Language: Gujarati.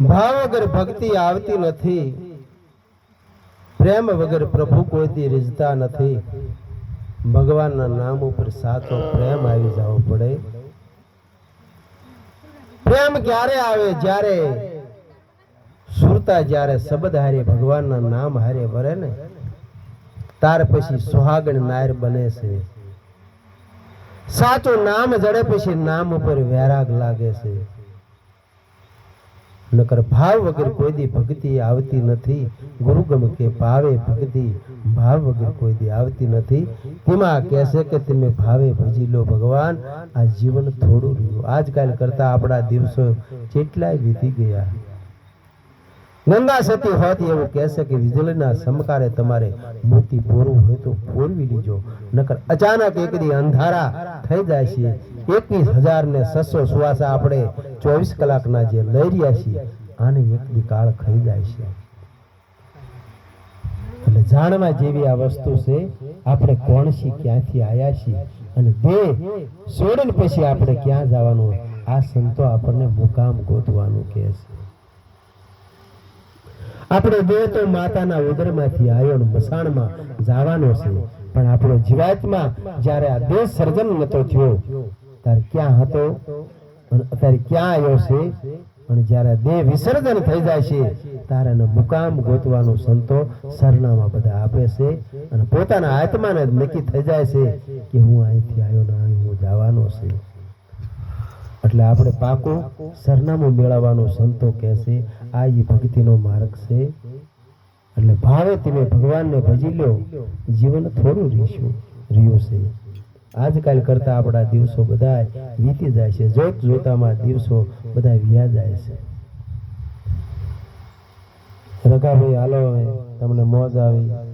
ભાવ વગર ભક્તિ આવતી નથી. પ્રેમ વગર પ્રભુ કોઈથી રીઝતા નથી. ભગવાનના નામ ઉપર સાચો પ્રેમ આવી જવો પડે. પ્રેમ ક્યારે આવે? જ્યારે સુરતા જ્યારે શબ્દ હારે ભગવાનના નામ હારે વરે ને, ત્યાર પછી સુહાગણ નાયર બને છે. સાચું નામ જડે પછી નામ ઉપર વૈરાગ લાગે છે. નકર ભાવ વગર કોઈ દી ભક્તિ આવતી નથી. ગુરુગમ કે ભાવે ભક્તિ, ભાવ વગર કોઈ દી આવતી નથી. તેમાં કહેશે કે તમે ભાવે ભજી લો ભગવાન, આ જીવન થોડું રહ્યું. આજકાલ કરતા આપણા દિવસો કેટલાય વીતી ગયા. ગંગા સતી હોત એવું કહેશે કે વીજળીના સમકારે તમારે મોતી પૂરવું હોય તો પોરવી લીજો. નકર અચાનક એક દી અંધારા થઈ જાય છે. એકવીસ હજાર ને છસો સુવાસા આપણે ચોવીસ કલાકના જે લઈ રહ્યા છીએ, આને એક કાળ ખાઈ જાય છે. એટલે જાણવા જેવી આ વસ્તુ છે, આપણે કોણ છીએ, ક્યાંથી આવ્યા છીએ અને દેહ છોડીને પછી આપણે ક્યાં જવાનું આ સંતો આપણને મુકામ ગોતવાનું કહે છે. આપણો દેહ તો માતાના ઉદરમાંથી આવ્યો મસાણમાં જવાનો છે, પણ આપણો જીવાતમાં જ્યારે આ દેહ સર્જન નતો થયો, ત્યારે ક્યાં હતો? અને અત્યારે ક્યાં આવ્યો છે? અને જ્યારે દેહ વિસર્જન થઈ જાય છે ત્યારે મુકામ ગોતવાનું સંતો સરનામા બધા આપે છે અને પોતાના આત્માને નક્કી થઈ જાય છે કે હું અહીંથી આવ્યો ને અહીં હું જવાનો છે. એટલે આપણે પાકું સરનામું મેળવવાનો સંતો કહે છે, આ એ ભક્તિનો માર્ગ છે. એટલે ભાવે તમે ભગવાનને ભજી લો જીવન થોડું રીશું, રહ્યું છે. આજકાલ કરતા આપણા દિવસો બધા વીતી જાય છે. જોત જોતામાં દિવસો બધા વ્યા જાય છે. રકાભાઈ હાલો હવે. તમને મોજ આવી.